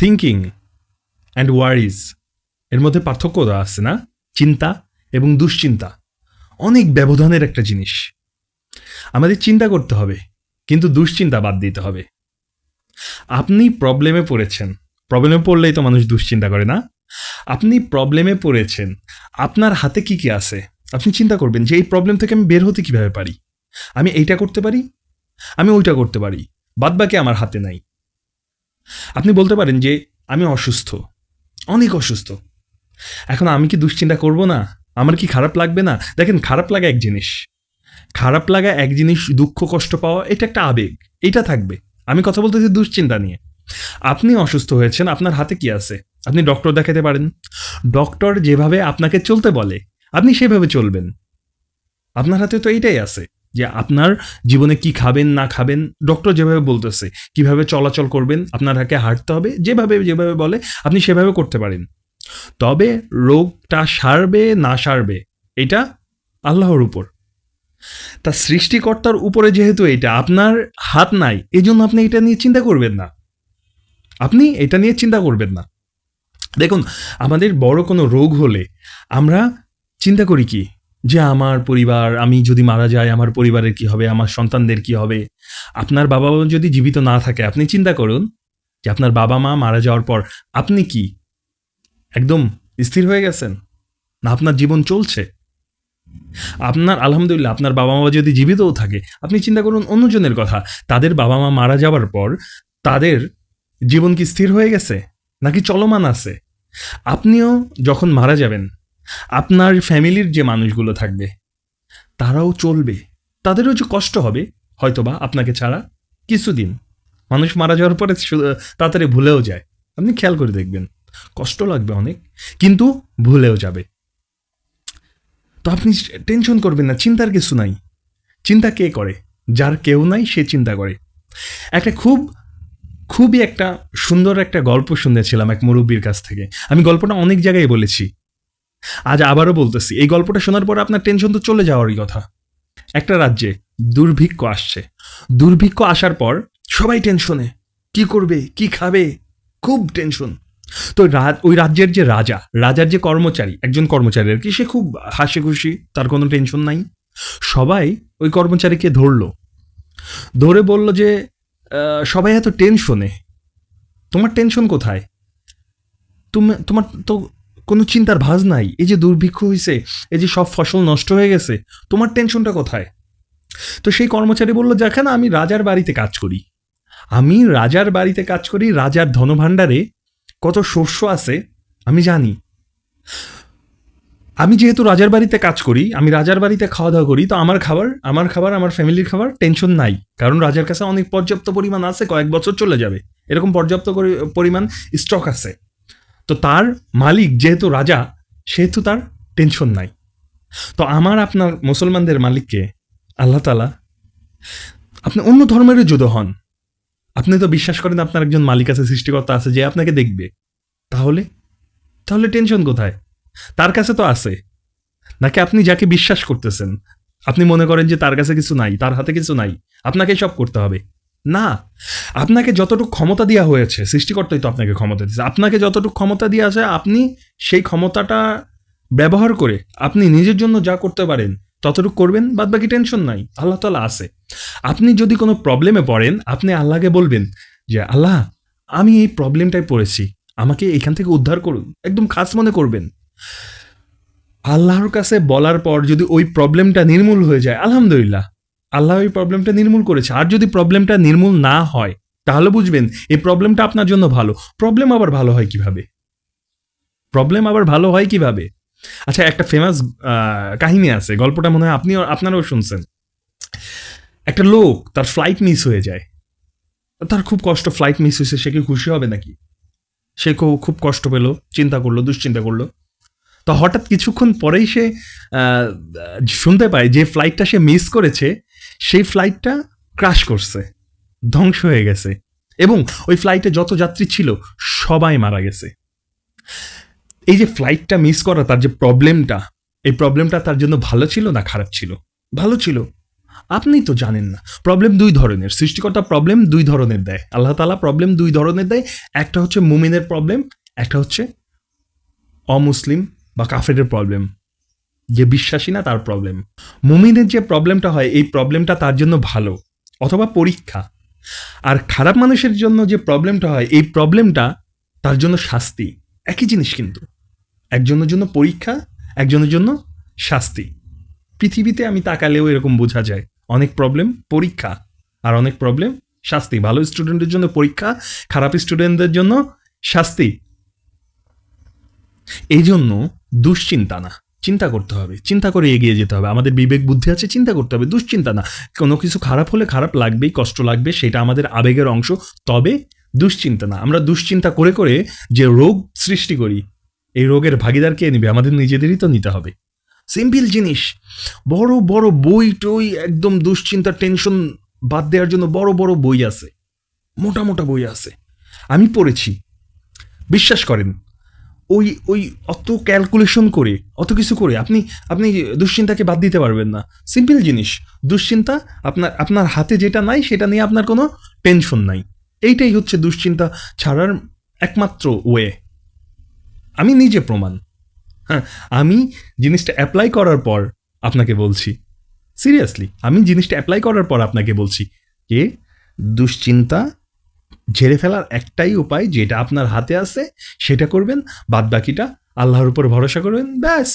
Thinking and worries এর মধ্যে পার্থক্য আছে না? চিন্তা এবং দুশ্চিন্তা। অনেক ব্যবধানের একটা জিনিস। আমাদের চিন্তা করতে হবে, কিন্তু দুশ্চিন্তা বাদ দিতে হবে। আপনি প্রবলেমে পড়েছেন। প্রবলেমে পড়লেই তো মানুষ দুশ্চিন্তা করে না? আপনি প্রবলেমে পড়েছেন। আপনার হাতে কি কি আছে? আপনি চিন্তা করবেন যে এই প্রবলেম থেকে আমি বের হতে কীভাবে পারি? আমি এইটা করতে পারি? আমি ওইটা করতে পারি। বাদ বাকি আমার হাতে নাই। আপনি বলতে পারেন যে আমি অসুস্থ, অনেক অসুস্থ। এখন আমি কি দুশ্চিন্তা করব না? আমার কি খারাপ লাগবে না? দেখেন, খারাপ লাগা এক জিনিস। খারাপ লাগা এক জিনিস, দুঃখ, কষ্ট পাওয়া, এটা একটা আবেগ, এটা থাকবে। আমি কথা বলতেছি দুশ্চিন্তা নিয়ে। আপনি অসুস্থ হয়েছেন, আপনার হাতে কি আছে? আপনি ডক্টর দেখাতে পারেন। ডক্টর যেভাবে আপনাকে চলতে বলে, আপনি সেভাবে চলবেন। আপনার হাতে তো এইটাই আছে। যে আপনার জীবনে কি খাবেন, না খাবেন ডক্টর যেভাবে বলতেছে, কীভাবে চলাচল করবেন আপনার হাতে হাঁটতে হবে, যেভাবে যেভাবে বলে, আপনি সেভাবে করতে পারেন। তবে রোগটা সারবে, না সারবে, এটা আল্লাহর উপর। তা সৃষ্টিকর্তার উপরে যেহেতু এটা, আপনার হাত নাই এই জন্য আপনি এটা নিয়ে চিন্তা করবেন না। আপনি এটা নিয়ে চিন্তা করবেন না। দেখুন, আমাদের বড় কোনো রোগ হলে আমরা চিন্তা করি কি? যে আমার পরিবার, আমি যদি মারা যাই, আমার পরিবারের কি হবে? আমার সন্তানদের কি হবে? আপনার বাবা মা যদি জীবিত না থাকে, আপনি চিন্তা করুন যে আপনার বাবা মা মারা যাওয়ার পর আপনি কি? একদম স্থির হয়ে গেছেন? না আপনার জীবন চলছে? আপনার, আলহামদুলিল্লাহ, আপনার বাবা মা যদি জীবিতও থাকে, আপনি চিন্তা করুন অন্যজনের কথা। তাদের বাবা মা মারা যাওয়ার পর তাদের জীবন কি স্থির হয়ে গেছে? নাকি চলমান আছে? আপনিও যখন মারা যাবেন আপনার ফ্যামিলির যে মানুষগুলো থাকবে, তারাও চলবে। তাদেরও যে কষ্ট হবে, হয়তোবা আপনাকে ছাড়া কিছুদিন। মানুষ মারা যাওয়ার পরে তাড়াতাড়ি ভুলেও যায়। আপনি খেয়াল করে দেখবেন, কষ্ট লাগবে অনেক, কিন্তু ভুলেও যাবে। তো আপনি টেনশন করবেন না, চিন্তার কিছু নাই। চিন্তা কে করে? যার কেউ নাই, সে চিন্তা করে। একটা খুব, খুবই একটা সুন্দর একটা গল্প শুনেছিলাম এক মুরব্বীর কাছ থেকে। আমি গল্পটা অনেক জায়গায় বলেছি। আজ আবারও বলতেছি, এই গল্পটা শোনার পর আপনার টেনশন তো চলে যাওয়ারই কথা। একটা রাজ্যে দুর্ভিক্ষ আসছে। দুর্ভিক্ষ আসার পর সবাই টেনশনে কি করবে, কি খাবে? খুব টেনশন তো ওই রাজ্যের যে রাজা, রাজার যে কর্মচারী, একজন কর্মচারী আর কি, সে খুব হাসি খুশি তার কোনো টেনশন নাই। সবাই ওই কর্মচারীকে ধরলো। ধরে বলল যে সবাই এত টেনশনে তোমার টেনশন কোথায়? তুমি, তোমার তো কোনো চিন্তার ভাজ নাই। এই যে দুর্ভিক্ষ হয়েছে এই যে সব ফসল নষ্ট হয়ে গেছে, তোমার টেনশনটা কোথায়? তো সেই কর্মচারী বলল দেখেন আমি রাজার বাড়িতে কাজ করি। আমি রাজার বাড়িতে কাজ করি, রাজার ধনভাণ্ডারে। কত শস্য আছে, আমি জানি। আমি যেহেতু রাজার বাড়িতে কাজ করি, আমি রাজার বাড়িতে খাওয়া দাওয়া করি, তো আমার খাবার আমার খাবার, আমার ফ্যামিলির খাবার টেনশন নাই। কারণ রাজার কাছে অনেক পর্যাপ্ত পরিমাণ আছে, কয়েক বছর চলে যাবে। এরকম পর্যাপ্ত পরিমাণ স্টক আছে। তো তার মালিক যেহেতু রাজা, সেহেতু তার টেনশন নাই। তো আমার আপনার মুসলমানদের মালিককে আল্লাহ তালা আপনি অন্য ধর্মেরও যুদ্ধ হন। আপনি তো বিশ্বাস করেন আপনার একজন মালিক আছে, সৃষ্টিকর্তা আছে, যে আপনাকে দেখবে। তাহলে? তাহলে টেনশন কোথায়? তার কাছে তো আছে। নাকি আপনি যাকে বিশ্বাস করতেছেন, আপনি মনে করেন যে তার কাছে কিছু নাই, তার হাতে কিছু নাই আপনাকে সব করতে হবে। না, আপনাকে যতটুকু ক্ষমতা দেওয়া হয়েছে, সৃষ্টিকর্তাই তো আপনাকে ক্ষমতা দিয়েছে, আপনাকে যতটুকু ক্ষমতা দেওয়া আছে, আপনি সেই ক্ষমতাটা ব্যবহার করে আপনি নিজের জন্য যা করতে পারেন, ততটুকু করবেন বাদ বাকি টেনশন নাই, আল্লাহ তালা আছে। আপনি যদি কোনো প্রবলেমে পড়েন, আপনি আল্লাহকে বলবেন যে, আল্লাহ, আমি এই প্রবলেমটায় পড়েছি, আমাকে এখান থেকে উদ্ধার করুন। একদম খাস মনে করবেন। আল্লাহর কাছে বলার পর যদি ওই প্রবলেমটা নির্মূল হয়ে যায়, আলহামদুলিল্লাহ আল্লাহ ওই প্রবলেমটা নির্মূল করেছে। আর যদি প্রবলেমটা নির্মূল না হয়, তাহলে বুঝবেন, এই প্রবলেমটা আপনার জন্য ভালো। প্রবলেম আবার ভালো হয় কীভাবে? প্রবলেম আবার ভালো হয় কীভাবে? আচ্ছা একটা ফেমাস কাহিনী আছে। গল্পটা মনে হয় আপনি আপনারাও শুনছেন। একটা লোক, তার ফ্লাইট মিস হয়ে যায়। তার খুব কষ্ট ফ্লাইট মিস হয়েছে, সে কি খুশি হবে নাকি? সে খুব কষ্ট পেল, চিন্তা করল, দুশ্চিন্তা করল। তো হঠাৎ কিছুক্ষণ পরেই সে শুনতে পায় যে ফ্লাইটটা সে মিস করেছে সেই ফ্লাইটটা ক্রাশ করছে, ধ্বংস হয়ে গেছে। এবং ওই ফ্লাইটে যত যাত্রী ছিল, সবাই মারা গেছে। এই যে ফ্লাইটটা মিস করা, তার যে প্রবলেমটা এই প্রবলেমটা তার জন্য ভালো ছিল না খারাপ ছিল? ভালো ছিল। আপনি তো জানেন না প্রবলেম দুই ধরনের। সৃষ্টিকর্তা প্রবলেম দুই ধরনের দেয়। আল্লাহ তালা প্রবলেম দুই ধরনের দেয়। একটা হচ্ছে মুমিনের প্রবলেম একটা হচ্ছে অমুসলিম বা কাফেরের প্রবলেম যে বিশ্বাসী না, তার প্রবলেম মুমিনের যে প্রবলেমটা হয়, এই প্রবলেমটা তার জন্য ভালো, অথবা পরীক্ষা। আর খারাপ মানুষের জন্য যে প্রবলেমটা হয়, এই প্রবলেমটা তার জন্য শাস্তি। একই জিনিস কিন্তু। একজনের জন্য পরীক্ষা, একজনের জন্য শাস্তি। পৃথিবীতে আমি তাকালেও এরকম বোঝা যায়। অনেক প্রবলেম পরীক্ষা, আর অনেক প্রবলেম শাস্তি। ভালো স্টুডেন্টের জন্য পরীক্ষা, খারাপ স্টুডেন্টদের জন্য শাস্তি। এই জন্য দুশ্চিন্তা না। চিন্তা করতে হবে, চিন্তা করে এগিয়ে যেতে হবে। আমাদের বিবেক বুদ্ধি আছে, চিন্তা করতে হবে, দুশ্চিন্তা না। কোনো কিছু খারাপ হলে খারাপ লাগবেই, কষ্ট লাগবে, সেটা আমাদের আবেগের অংশ। তবে দুশ্চিন্তা না। আমরা দুশ্চিন্তা করে করে যে রোগ সৃষ্টি করি, এই রোগের ভাগিদার কে নিবে? আমাদের নিজেদেরই তো নিতে হবে। সিম্পল জিনিস, বড় বড় বই টই একদম দুশ্চিন্তা, টেনশন বাদ দেওয়ার জন্য বড় বড় বই আছে। মোটা মোটা বই আছে। আমি পড়েছি। বিশ্বাস করেন ওই ওই অত ক্যালকুলেশন করে, অত কিছু করে আপনি আপনি দুশ্চিন্তাকে বাদ দিতে পারবেন না। সিম্পল জিনিস। দুশ্চিন্তা আপনার আপনার হাতে যেটা নাই, সেটা নিয়ে আপনার কোনো টেনশন নাই। এইটাই হচ্ছে দুশ্চিন্তা ছাড়ার একমাত্র ওয়ে আমি নিজে প্রমাণ। হ্যাঁ আমি জিনিসটা অ্যাপ্লাই করার পর আপনাকে বলছি। সিরিয়াসলি আমি জিনিসটা অ্যাপ্লাই করার পর আপনাকে বলছি যে দুশ্চিন্তা ঝেড়ে ফেলার একটাই উপায় যেটা আপনার হাতে আছে, সেটা করবেন বাদ বাকিটা আল্লাহর উপর ভরসা করবেন, ব্যাস।